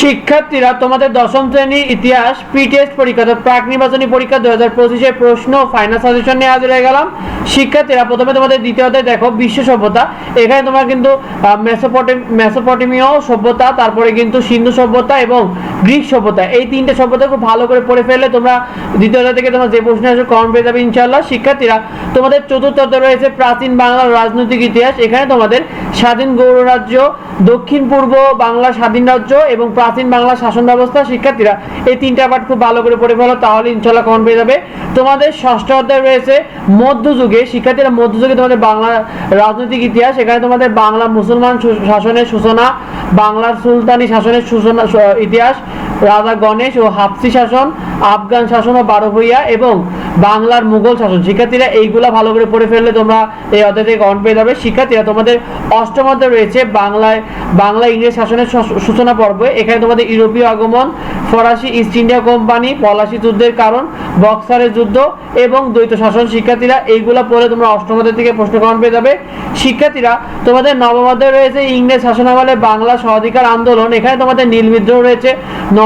শিক্ষার্থীরা তোমাদের দশম শ্রেণির ইতিহাস পিটিএস পরীক্ষা প্রাক নির্বাচনী পরীক্ষা দু হাজার পঁচিশের প্রশ্ন ফাইনাল সাজেশন নিয়ে হাজির হয়ে গেলাম। শিক্ষার্থীরা প্রথমে তোমাদের দ্বিতীয় অধ্যায় দেখো, বিশ্ব সভ্যতা। এখানে তোমরা কিন্তু মেসোপটে মেসোপটেমীয় সভ্যতা, তারপরে কিন্তু সিন্ধু সভ্যতা এবং গ্রিক সভ্যতা। এই তিনটে সভ্যতা খুব ভালো করে পড়ে ফেললে তোমরা দ্বিতীয় অধ্যায় থেকে তোমার যে প্রশ্ন আসবে, কমন পেয়ে যাবে ইনশাল্লাহ শিক্ষার্থীরা, তোমাদের চতুর্থ অধ্যায় রয়েছে প্রাচীন বাংলার রাজনৈতিক ইতিহাস। এখানে তোমাদের স্বাধীন গৌর রাজ্য দক্ষিণ পূর্ব বাংলা স্বাধীন রাজ্য এবং প্রাচীন বাংলা শাসন ব্যবস্থা। শিক্ষার্থীরা, এই তিনটা পাঠ খুব ভালো করে পড়ে ফেলো, তাহলে ইনশাল্লাহ কমন পেয়ে যাবে। তোমাদের ষষ্ঠ অধ্যায় রয়েছে মধ্যযুগে শিক্ষার্থীরা মধ্যযুগে তোমাদের বাংলা রাজনৈতিক ইতিহাস, এখানে তোমাদের বাংলা মুসলমান শাসনের সূচনা, বাংলার সুলতানি শাসনের সূচনা ইতিহাস রাজা গণেশ ও হাফসি শাসন, আফগান শাসন ও বারো ভূঁইয়া এবং বাংলার মুঘল শাসন। শিক্ষার্থীরা এইগুলা ভালো করে পড়ে ফেললে তোমরা এই অধ্যায় থেকে কমন পেয়ে যাবে। শিক্ষার্থীরা, তোমাদের অষ্টম অধ্যায় রয়েছে বাংলায়, বাংলা ইংরেজ শাসনের সূচনা পর্ব। এখানে তোমাদের ইউরোপীয় আগমন, ফরাসি ইস্ট ইন্ডিয়া কোম্পানি, পলাশি যুদ্ধের কারণ, বক্সারের যুদ্ধ এবং দ্বৈত শাসন। শিক্ষার্থীরা, এইগুলা পড়ে তোমরা অষ্টম অধ্যায় থেকে প্রশ্ন কমন পেয়ে যাবে। শিক্ষার্থীরা, তোমাদের নবম অধ্যায় রয়েছে ইংরেজ শাসনামলে বাংলা স্বাধিকার আন্দোলন। এখানে তোমাদের নীল বিদ্রোহ রয়েছে।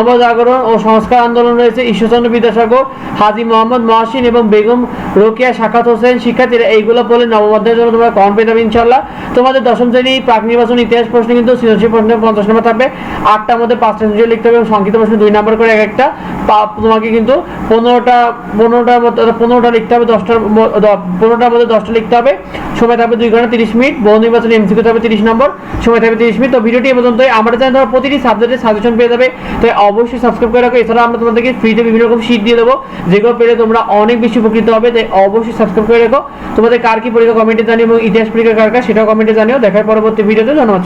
নবজাগরণ ও সংস্কার আন্দোলন রয়েছে। ঈশ্বরচন্দ্র বিদ্যাসাগর, হাজি মোহাম্মদ মহাসিন এবং বেগম রোকেয়া, সাখাত হোসেন, শিক্ষার্থীরা এইগুলো বলে নবম অধ্যায়ের জন্য তোমরা কমন পেয়ে যাবে ইনশাল্লাহ তোমাদের দশম শ্রেণি প্রাক নির্বাচন ইতিহাস প্রশ্ন কিন্তু সৃজনশীল প্রশ্ন পঞ্চাশ নম্বর থাকবে। আটটার মধ্যে পাঁচটা সৃজনশীল লিখতে হবে এবং সংক্ষিপ্ত প্রশ্ন দুই নম্বর করে এক একটা। তোমাকে কিন্তু পনেরোটা, পনেরোটার মধ্যে পনেরোটা লিখতে হবে, দশটার পনেরোটার মধ্যে দশটা লিখতে হবে। সময় থাকবে দুই ঘণ্টা তিরিশ মিনিট। বহু নির্বাচন এমসিকিউ থাকবে তিরিশ নম্বর। সময় থাকবে তিরিশ মিনিট। তো ভিডিওটি এ পর্যন্তই। আমাদের তোমরা প্রতিটি সাবজেক্টের সাজেশন পেয়ে যাবে। তাই অবশ্যই সাবস্ক্রাইব করে রাখো। এছাড়া আমরা তোমাদেরকে ফ্রিতে বিভিন্ন রকম শীট দিয়ে দেবো। যেগুলো পেলে তোমরা অনেক বেশি উপকৃত হবে, তাই অবশ্যই সাবস্ক্রাইব করে রাখো। তোমাদের কার কি পরীক্ষা কমেন্টে জানিও এবং ইতিহাস পরীক্ষা কার কার, সেটাও কমেন্টে জানিও। দেখার পরবর্তী ভিডিওতে ধন্যবাদ।